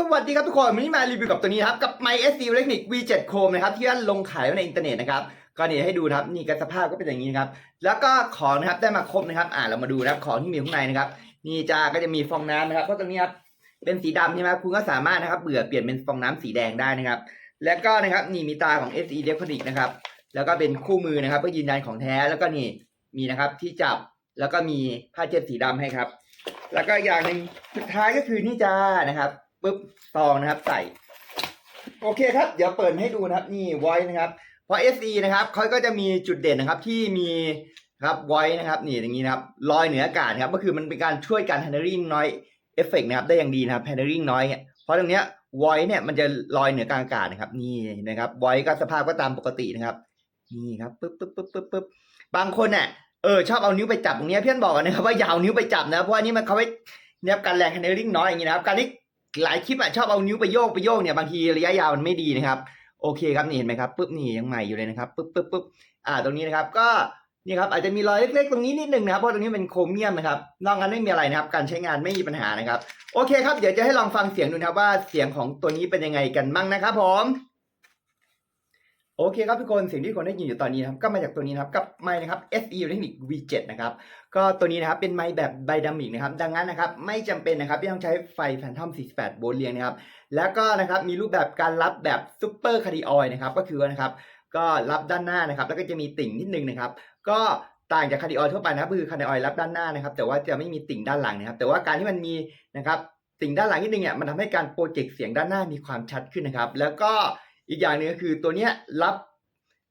สวัสดีครับทุกคนวันนี้มารีวิวกับตัวนี้ครับ กับ My SC Electric V7 Chrome นะครับ ที่ว่านลงขายไว้ในอินเทอร์เน็ตนะครับก็นี่ให้ดูครับนี่ก็สภาพก็เป็นอย่างนี้นะครับ แล้วก็ของนะครับได้มาครบนะครับ อ่าเรามาดูนะครับของที่มีข้างในนะครับ นี่จ้าก็จะมีฟองน้ำนะครับเพราะตรงนี้ครับเป็นสีดำใช่ไหมครับคุณก็สามารถนะครับเบื่อเปลี่ยนเป็นฟองน้ำสีแดงได้นะครับ แล้วก็นะครับนี่มีตาของ SE Electronic นะครับแล้วก็เป็นคู่มือนะครับเพื่อยืนยันของแท้แล้วก็นี่มีนะครับที่จับแล้วก็มีผ้าเช็ดสีดำให้ครับ แล้วก็อย่างหนึ่งสุดท้ายก็คือนี่จ้านะครับ ปุ๊บซองนะครับใส่ โอเคครับ เดี๋ยวเปิดให้ดูนะครับ นี่ไว้นะครับเพราะ SE นะครับเขาก็จะมีจุดเด่นนะครับที่มีครับไว้นะครับนี่อย่างนี้นะครับลอยเหนืออากาศครับก็คือมันเป็นการช่วยการ handling noise effect นะครับได้อย่างดีนะครับ handling noise เนี่ยเพราะตรงเนี้ยไว้เนี่ยมันจะลอยเหนือกลางอากาศนะครับ นี่นะครับไว้ก็สภาพก็ตามปกตินะครับ นี่ครับปึ๊บปึ๊บปึ๊บปึ๊บปึ๊บบางคนเนี่ยเออชอบเอานิ้วไปจับตรงเนี้ยเพื่อนบอกกันนะครับว่าอย่าเอานิ้วไปจับนะเพราะว่านี่มันเขาไว้เนี่ยการแรง handling noise อย่างนี้นะครับการที่ หลายคลิปอะชอบเอานิ้วไปโยกไปโยกเนี่ยบางทีระยะยาวมันไม่ดีนะครับ โอเคครับนี่เห็นไหมครับปุ๊บนี่ยังใหม่อยู่เลยนะครับปุ๊บปุ๊บปุ๊บอ่าตรงนี้นะครับ ก็นี่ครับอาจจะมีรอยเล็กๆตรงนี้นิดหนึ่งนะครับเพราะตรงนี้เป็นโครเมียมนะครับนอกนั้นไม่มีอะไรนะครับ การใช้งานไม่มีปัญหานะครับ โอเคครับเดี๋ยวจะให้ลองฟังเสียงดูนะครับว่าเสียงของตัวนี้เป็นยังไงกันบ้างนะครับผม โอเคครับทุกคนเสียงที่คนได้ยินอยู่ตอนนี้นะครับก็มาจากตัวนี้นะครับกับไมค์นะครับ SE Technic V7 นะครับก็ตัวนี้นะครับเป็นไมค์แบบไบดามิกนะครับดังนั้นนะครับไม่จำเป็นนะครับที่ต้องใช้ไฟแฟนทอม 48 โวลต์เรียงนะครับแล้วก็นะครับมีรูปแบบการรับแบบซูเปอร์คาร์ดิออยนะครับก็คือนะครับก็รับด้านหน้านะครับแล้วก็จะมีติ่งนิดนึงนะครับก็ต่างจากคาร์ดิออยทั่วไปนะครับคือคาร์ดิออยรับด้านหน้านะครับแต่ว่าจะไม่มีติ่งด้านหลังนะครับแต่ว่าการที่มันมีนะครับติ่งด้านหลังนิดนึงเนี่ยมันทำให้การโปรเจกต์เสียงด้านหน้ามีความชัดขึ้นนะครับแล้วก็ อีกอย่างหนึงก็คือตัวเนี้ยรับ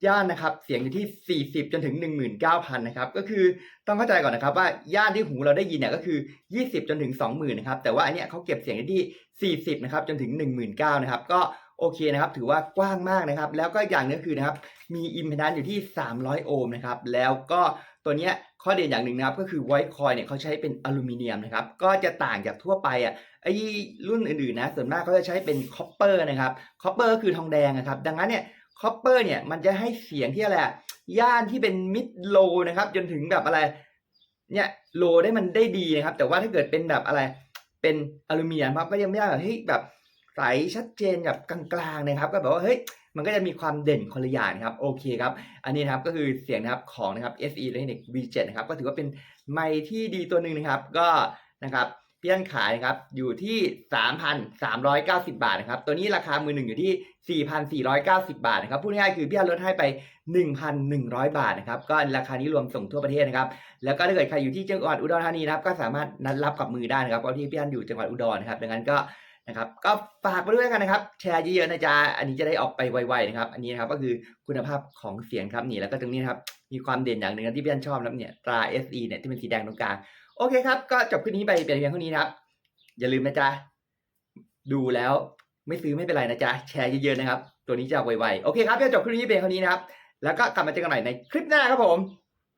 ย่านนะครับเสียงอยู่ที่ 40 จนถึง 19,000นะครับก็คือต้องเข้าใจก่อนนะครับว่าย่านที่หูเราได้ยินเนี่ยก็คือ 20 จนถึง 20,000นะครับแต่ว่าอันเนี้ยเขาเก็บเสียงได้ที่ 40นะครับจนถึง 19,000นะครับก็ โอเคนะครับถือว่ากว้างมากนะครับ แล้วก็อย่างนึงคือนะครับมีอิมเพดานอยู่ที่ 300 โอห์มนะครับแล้วก็ตัวเนี้ยข้อเด่นอย่างหนึ่งนะครับก็คือไวท์คอยเนี่ยเขาใช้เป็นอลูมิเนียมนะครับก็จะต่างจากทั่วไปอะไอ้รุ่นอื่นๆนะส่วนมากเขาจะใช้เป็นคอปเปอร์นะครับคอปเปอร์ก็คือทองแดงนะครับดังนั้นเนี่ยคอปเปอร์เนี่ยมันจะให้เสียงที่อะไรย่านที่เป็นมิดโลนะครับจนถึงแบบอะไรเนี่ยโลได้มันได้ดีนะครับแต่ว่าถ้าเกิดเป็นแบบอะไรเป็นอลูมิเนียมครับก็ยังไม่ได้แบบเฮ้ยแบบ ใสชัดเจนแบบกลางๆนะครับก็แบบว่าเฮ้ยมันก็จะมีความเด่นคนละอย่างนะครับโอเคครับอันนี้นะครับก็คือเสียงนะครับของนะครับ SE Electronic V7 นะครับก็ถือว่าเป็นไมค์ที่ดีตัวหนึ่งนะครับก็นะครับเพี่อันขายนะครับอยู่ที่ 3,390 บาทนะครับตัวนี้ราคามือหนึ่งอยู่ที่ 4,490 บาทนะครับพูดง่ายๆคือพี่อันลดให้ไป 1,100 บาทนะครับก็ราคานี้รวมส่งทั่วประเทศนะครับแล้วก็ถ้าเกิดใครอยู่ที่จังหวัดอุดรธานีนะครับก็สามารถนัดรับกับมือได้นะครับเพราะที่พี่อันอยู่จังหวัดอุดรนะครับดังนั้นก็ นะครับก็ฝากมาด้วยกันนะครับ แชร์เยอะๆนะจ๊ะอันนี้จะได้ออกไปไวๆนะครับ อันนี้นะครับก็คือคุณภาพของเสียงครับนี่แล้วก็ตรงนี้นครับมีความเด่นอย่างหนึ่งที่พี่อันชอบนะเนี่ยตรา SE เนี่ยที่เป็นสีแดงตรงกลางโอเคครับ ก็จบคลิปนี้ไปเป็นเพียงเท่านี้นะครับอย่าลืมนะจ๊ะดูแล้วไม่ซื้อไม่เป็นไรนะจ๊ะแชร์เยอะๆนะครับ ตัวนี้จะไวๆโอเคครับก็จบคลิปนี้เป็นเท่านี้นะครับแล้วก็กลับมาเจอกันใหม่ในคลิปหน้าครับผม